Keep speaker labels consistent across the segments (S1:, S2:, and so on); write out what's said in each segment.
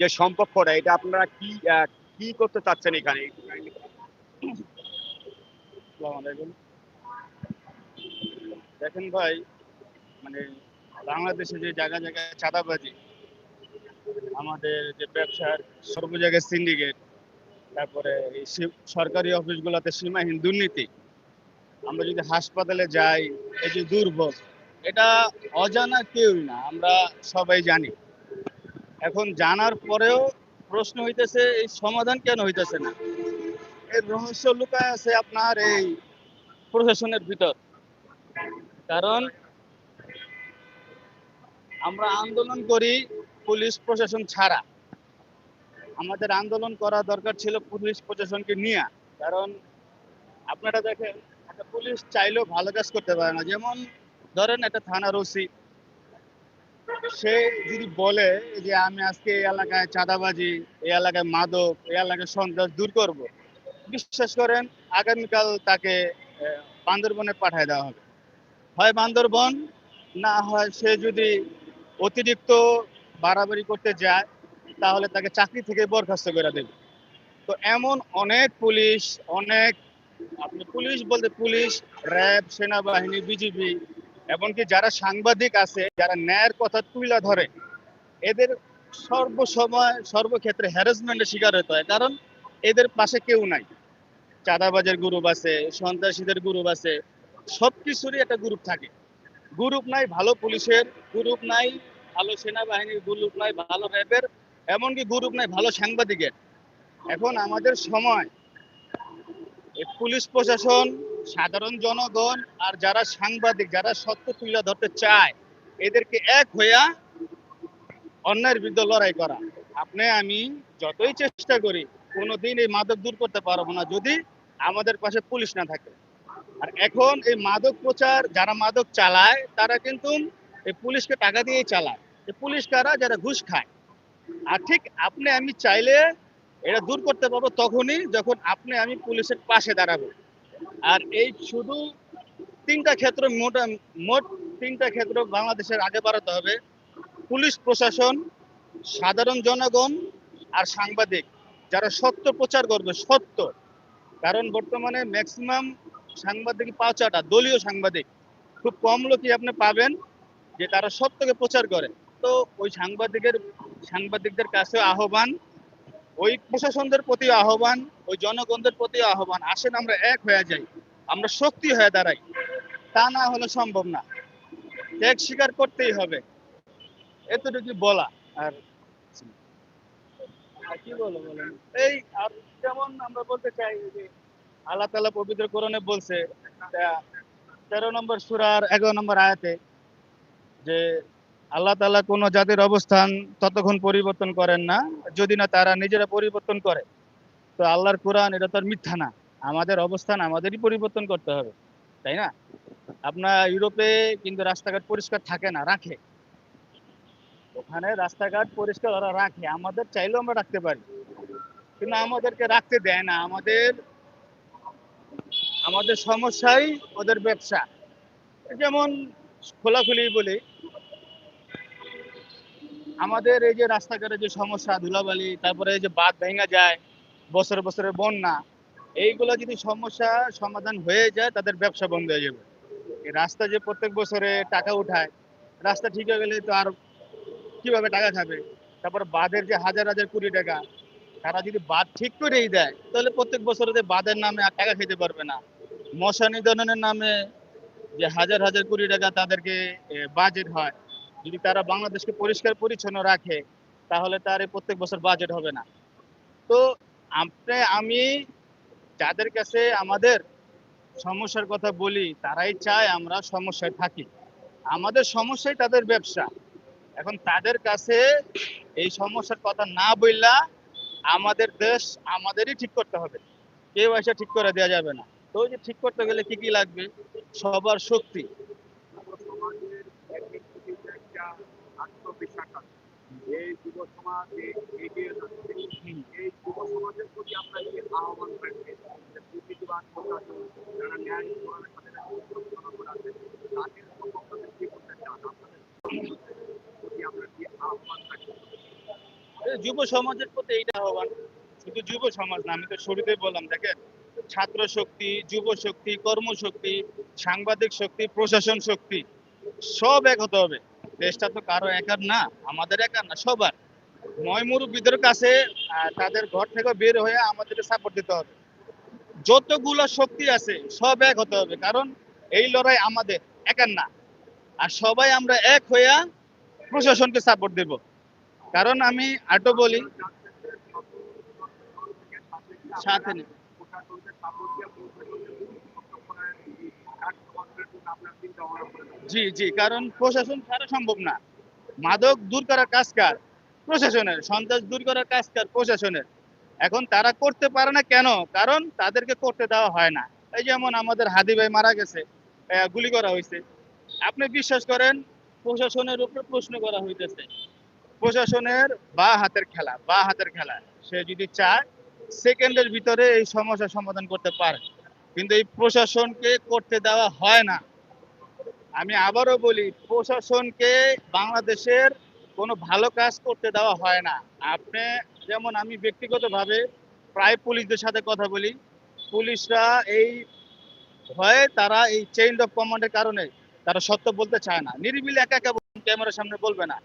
S1: যে সম্পর্কটা, এটা আপনারা কি কি করতে চাচ্ছেন এখানে? দেখেন ভাই মানে বাংলাদেশে যে জায়গা জায়গায় চাঁদাবাজি, আমাদের যে ব্যবসার সর্ব জায়গায় সিন্ডিকেট তারপরে এই সরকারি অফিসগুলোতে সীমাহীন দুর্নীতি, আমরা যদি হাসপাতালে যাই, এই যে দুর্ভোগ, এটা অজানা কেউই না, আমরা সবাই জানি। এখন জানার পরেও প্রশ্ন হইতেছে এই সমাধান কেন হইতেছে না? এর রহস্য লুকায় আছে আপনার এই প্রশাসনের ভিতর। কারণ আমরা আন্দোলন করি পুলিশ প্রশাসন ছাড়া। আমাদের আন্দোলন করা দরকার ছিল পুলিশ প্রশাসনকে নিয়ে। কারণ আপনারা দেখেন একটা পুলিশ চাইলেও ভালো কাজ করতে পারে না। যেমন ধরেন একটা থানার ওসি। সে যদি বলে যে আমি আজকে এই এলাকায় চাঁদাবাজি, এই এলাকায় মাদক, এই এলাকায় সন্ত্রাস দূর করব, বিশ্বাস করেন আগামীকাল তাকে বান্দরবনে পাঠিয়ে দেওয়া হবে। হয় বান্দরবন, না হয় সে যদি অতিরিক্ত বাড়াবাড়ি করতে যায়, তাহলে তাকে চাকরি থেকে বরখাস্ত করে দেবে। তো এমন অনেক পুলিশ, অনেক, আপনি পুলিশ বলতে পুলিশ, র্যাব, সেনাবাহিনী, বিজিবি এমনকি যারা সাংবাদিক আছে, যারা ন্যায়ের কথা তুলে ধরে, এদের সর্বসময়, সর্বক্ষেত্রে হ্যারাসমেন্টের শিকার হতে হয়। কারণ এদের পাশে কেউ নাই। চাঁদাবাজের গ্রুপ আছে, সন্ত্রাসীদের গ্রুপ আছে সব কিছুরই একটা গ্রুপ থাকে। গ্রুপ নাই, ভালো পুলিশের গ্রুপ নাই, ভালো সেনাবাহিনীর গ্রুপ নাই, ভালো র্যাবের, এমনকি গ্রুপ নাই, ভালো সাংবাদিকের। এখন আমাদের সময় পুলিশ প্রশাসন সাধারণ জনগণ আর যারা সাংবাদিক, যারা সত্য তুলে ধরতে চায়, এদেরকে এক হইয়া অন্যায়ের বিরুদ্ধে লড়াই করা। আপনি, আমি যতই চেষ্টা করি, কোনোদিন এই মাদক দূর করতে পারব না, যদি আমাদের পাশে পুলিশ না থাকে। আর এখন এই মাদক প্রচার, যারা মাদক চালায়, তারা কিন্তু এই পুলিশকে টাকা দিয়ে চালায়। এই পুলিশ কারা? যারা ঘুষ খায়। আর ঠিক আপনি, আমি চাইলে এটা দূর করতে পারব তখনই, যখন আপনি, আমি পুলিশের পাশে দাঁড়াবো। আর এই শুধু তিনটা ক্ষেত্র মোট মোট তিনটা ক্ষেত্র বাংলাদেশের আগে বাড়াতে হবে। পুলিশ প্রশাসন, সাধারণ জনগণ আর সাংবাদিক, যারা সত্য প্রচার করবে, সত্য। কারণ বর্তমানে ম্যাক্সিমাম সাংবাদিক পাওয়াটা দলীয় সাংবাদিক। খুব কম লোকই আপনি পাবেন যে তারা সত্যকে প্রচার করে। তো ওই সাংবাদিকের, সাংবাদিকদের কাছে আহ্বান ওই প্রশাসনদের প্রতি আহ্বান ওই জনগণদের প্রতি আহ্বান আসেন আমরা এক হয়ে যাই আমরা শক্তি হয়ে দাঁড়াই। তা না হলে সম্ভব না। ত্যাগ স্বীকার করতেই হবে। এতটুকু বলা আর কি বলো বলেন এই আর যেমন আমরা বলতে চাই যে আল্লাহ তালা পবিত্র কোরআনে বলছে তেরো নম্বর সুরার এগারো নম্বর আয়াতে যে আল্লাহ তালা কোনো জাতির অবস্থান ততক্ষণ পরিবর্তন করেন না। যদি না তারা নিজেরা পরিবর্তন করে, তো আল্লাহর কোরআন এটা তো আর মিথ্যা না। আমাদের অবস্থান আমাদেরই পরিবর্তন করতে হবে, তাই না? আপনার ইউরোপে কিন্তু রাস্তাঘাট পরিষ্কার থাকে না, রাখে। ওখানে রাস্তাঘাট পরিষ্কার ওরা রাখে, আমাদের চাইলেও আমরা রাখতে পারি। কিন্তু আমাদেরকে রাখতে দেয় না, আমাদের আমাদের সমস্যাই ওদের ব্যবসা। যেমন খোলাখুলি বলি আমাদের এই যে রাস্তাঘাটের যে সমস্যা, ধুলাবালি, তারপরে এই যে বাঁধ ভেঙে যায়, বছরে বছরে বন্যা, এইগুলো যদি সমস্যা সমাধান হয়ে যায়, তাদের ব্যবসা বন্ধ হয়ে যাবে। রাস্তা যে প্রত্যেক বছরে টাকা উঠায়, রাস্তা ঠিক হয়ে গেলে তো আর কীভাবে টাকা খাবে? তারপরে বাঁধের যে হাজার হাজার কোটি টাকা, তারা যদি বাঁধ ঠিক করেই দেয়, তাহলে প্রত্যেক বছরে যে বাঁধের নামে আর টাকা খেতে পারবে না। মশা নিধনের নামে যে হাজার হাজার কোটি টাকা তাদেরকে বাজেট হয় যদি তারা বাংলাদেশকে পরিষ্কার পরিচ্ছন্ন রাখে, তাহলে তার প্রত্যেক বছর বাজেট হবে না। তো আপনি আমি যাদের কাছে আমাদের সমস্যার কথা বলি, তারাই চায় আমরা সমস্যায় থাকি। আমাদের সমস্যাই তাদের ব্যবসা। এখন তাদের কাছে এই সমস্যার কথা না বললা আমাদের দেশ আমাদেরই ঠিক করতে হবে। কেউ এসে ঠিক করে দেওয়া যাবে না। তো যে ঠিক করতে গেলে কি কি লাগবে? সবার শক্তি।
S2: একটা আত্মবিশ্বাস আছে। এই যুব এগিয়ে যাচ্ছে এই যুব সমাজের প্রতি কি আহ্বান রাখবেন যে যারা ন্যায় সাথে আছে তাদের কি করতে চান আপনাদের প্রতি আপনার কি আহ্বান
S1: এই যুব সমাজের প্রতি এইটা আহ্বান শুধু যুব সমাজ না, আমি তো শুরুতেই বললাম, দেখেন, ছাত্র শক্তি, যুব শক্তি, কর্মশক্তি, সাংবাদিক শক্তি, প্রশাসন শক্তি, সব এক হতে হবে দেশটা তো কারও একার না, আমাদের একার না, সবার। ময় মুরব্বীদের কাছে তাদের ঘর থেকে বের হয়ে আমাদেরকে সাপোর্ট দিতে হবে। যতগুলো শক্তি আছে, সব এক হতে হবে, কারণ এই লড়াই আমাদের একার না। আর সবাই আমরা এক হইয়া প্রশাসনকে সাপোর্ট দেব। কারণ আমি আটো বলি, সাথে নেই।
S2: প্রশাসনকে সাপোর্ট দিয়ে প্রশাসনকে মুক্ত করার এই কার্যক্রমের জন্য আপনার চিন্তা ভাবনা করে
S1: জি জি, কারণ প্রশাসন ছাড়া সম্ভব না। মাদক দূর করার কাজ কার? প্রশাসনের। সন্ত্রাস দূর করার কাজ কার? প্রশাসনের। এখন তারা করতে পারে না কেন? কারণ তাদেরকে করতে দেওয়া হয় না। এই যেমন আমাদের হাদি ভাই মারা গেছে গুলি করা হয়েছে। আপনি বিশ্বাস করেন, প্রশাসনের উপরে প্রশ্ন করা হইতেছে। প্রশাসনের বা হাতের খেলা, বা হাতের খেলা। সে যদি চায়, সেকেন্ডের ভিতরে এই সমস্যার সমাধান করতে পারে। কিন্তু এই প্রশাসনকে করতে দেওয়া হয় না। আমি আবারও বলি, প্রশাসনকে বাংলাদেশের কোনো ভালো কাজ করতে দেওয়া হয় না। আপনি যেমন আমি ব্যক্তিগতভাবে প্রায় পুলিশদের সাথে কথা বলি, পুলিশরা এই ভয়ে তারা এই চেইন অফ কমান্ডের কারণে তারা সত্য বলতে চায় না। নিরিবিলি একা একা ক্যামেরার সামনে বলবে না।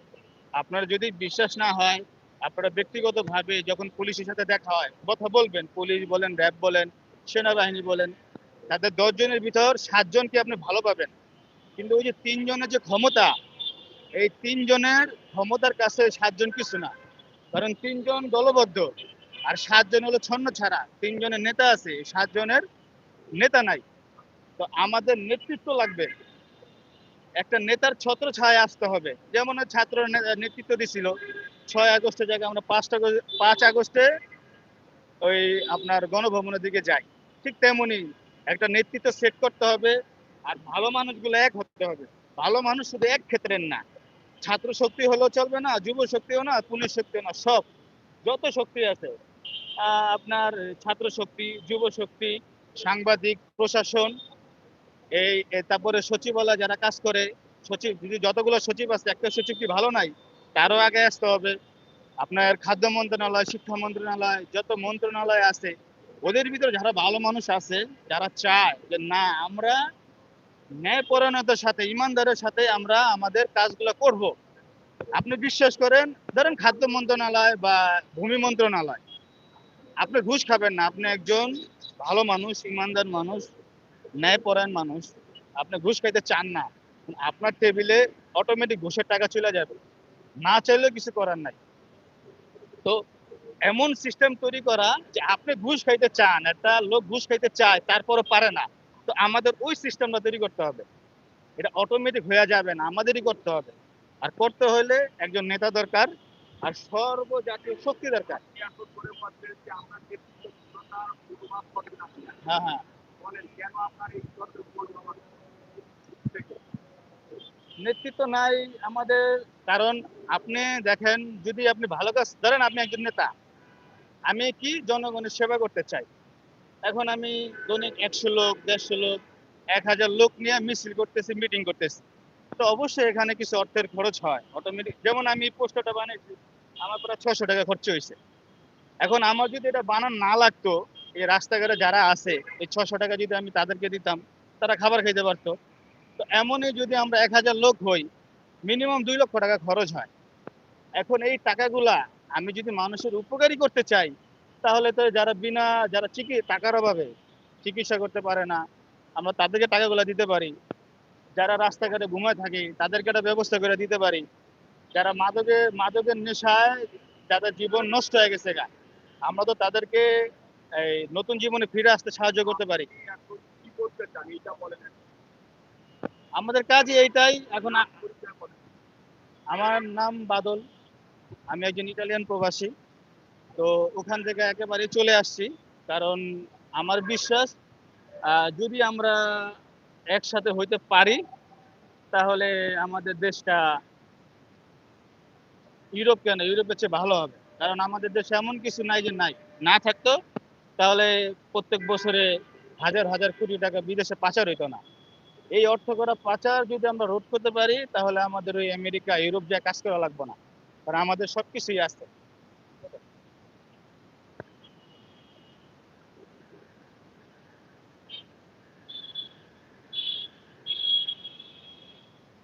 S1: আপনার যদি বিশ্বাস না হয়, আপনারা ব্যক্তিগতভাবে যখন পুলিশের সাথে দেখা হয়, কথা বলবেন, পুলিশ বলেন র্যাব বলেন, সেনাবাহিনী বলেন, তাদের দশজনের ভিতর সাতজনকে আপনি ভালো পাবেন? কিন্তু ওই যে তিনজনের যে ক্ষমতা, এই তিনজনের ক্ষমতার কাছে সাতজন কিছু না। কারণ তিনজন দলবদ্ধ, আর সাতজন হলো ছন্ন ছাড়া। তিনজনের নেতা আছে সাতজনের নেতা নাই। তো আমাদের নেতৃত্ব লাগবে। একটা নেতার ছত্র ছায় আসতে হবে। যেমন ছাত্র নেতৃত্ব দিছিল, ছয় আগস্টের জায়গায় আমরা পাঁচটা পাঁচ আগস্টে ওই আপনার গণভবনের দিকে যাই। ঠিক তেমনি একটা নেতৃত্ব সেট করতে হবে আর ভালো মানুষগুলো এক হতে হবে। ভালো মানুষ শুধু এক ক্ষেত্রের না। ছাত্র শক্তি হলেও চলবে না, যুব শক্তিও না, পুলিশ শক্তিও না, সব। যত শক্তি আছে আপনার ছাত্র শক্তি, যুব শক্তি, সাংবাদিক, প্রশাসন এই তারপরে সচিবালয় যারা কাজ করে, সচিব, যদি যতগুলো সচিব আছে, একটা সচিব কি ভালো নাই? তারও আগে আসতে হবে। আপনার খাদ্য মন্ত্রণালয়, শিক্ষা মন্ত্রণালয়, যত মন্ত্রণালয় আছে, ওদের ভিতরে যারা ভালো মানুষ আছে, যারা চায় যে না, আমরা ন্যায়পরায়ণতার সাথে, ইমানদারের সাথে আমরা আমাদের কাজগুলো করব। আপনি বিশ্বাস করেন, ধরেন খাদ্য মন্ত্রণালয় বা ভূমি মন্ত্রণালয়, আপনি ঘুষ খাবেন না, আপনি একজন ভালো মানুষ, ইমানদার মানুষ ন্যায়পরায়ণ মানুষ, আপনি ঘুষ খাইতে চান না, আপনার টেবিলে অটোমেটিক ঘুষের টাকা চলে যাবে। না চাইলেও কিছু করার নাই। তো এমন সিস্টেম তৈরি করা যে আপনি ঘুষ খাইতে চান, একটা লোক ঘুষ খাইতে চায়, তারপরও পারে না। তো আমাদের ওই সিস্টেমটা তৈরি করতে হবে। এটা অটোমেটিক হয়ে যাবে না, আমাদেরই করতে হবে। আর করতে হলে একজন নেতা দরকার আর সর্বজাতীয় শক্তি দরকার। হ্যাঁ হ্যাঁ? নেতৃত্ব নাই আমাদের, কারণ আপনি দেখেন, যদি আপনি ভালো কাজ ধরেন আপনি একজন নেতা, আমি কি জনগণের সেবা করতে চাই? এখন আমি দৈনিক একশো লোক, দেড়শো লোক, এক হাজার লোক নিয়ে মিছিল করতেছি মিটিং করতেছি। তো অবশ্যই এখানে কিছু অর্থের খরচ হয়। অটোমেটিক যেমন আমি পোস্টারটা বানিয়েছি, আমার প্রায় ছশো টাকা খরচ হয়েছে। এখন আমার যদি এটা বানান না লাগতো, এই রাস্তাঘাটে যারা আছে, এই ছশো টাকা যদি আমি তাদেরকে দিতাম, তারা খাবার খেতে পারতো। তো এমনই যদি আমরা এক হাজার লোক হই মিনিমাম দুই লক্ষ টাকা খরচ হয়। এখন এই টাকাগুলা আমি যদি মানুষের উপকারী করতে চাই তাহলে তো যারা বিনা, যারা চিকি, টাকার অভাবে চিকিৎসা করতে পারে না, আমরা তাদেরকে টাকাগুলো দিতে পারি। যারা রাস্তাঘাটে ঘুমায় থাকে, তাদেরকে একটা ব্যবস্থা করে দিতে পারি। যারা মাদকে, মাদকের নেশায় যাদের জীবন নষ্ট হয়ে গেছে গা, আমরা তো তাদেরকে এই নতুন জীবনে ফিরে আসতে সাহায্য করতে পারি। আমাদের কাজই এইটাই, এখন আমার নাম বাদল। আমি একজন ইটালিয়ান প্রবাসী। তো ওখান থেকে একেবারে চলে আসছি। কারণ আমার বিশ্বাস যদি আমরা একসাথে হইতে পারি, তাহলে আমাদের দেশটা ইউরোপ কেন ইউরোপের চেয়ে ভালো হবে। কারণ আমাদের দেশে এমন কিছু নাই যে নাই, না থাকতো, তাহলে প্রত্যেক বছরে হাজার হাজার কোটি টাকা বিদেশে পাচার হইতো না। এই অর্থ করা পাচার যদি আমরা রোধ করতে পারি, তাহলে আমাদের ওই আমেরিকা, ইউরোপ যা কাজ করা লাগবে না। কারণ আমাদের সবকিছুই আছে।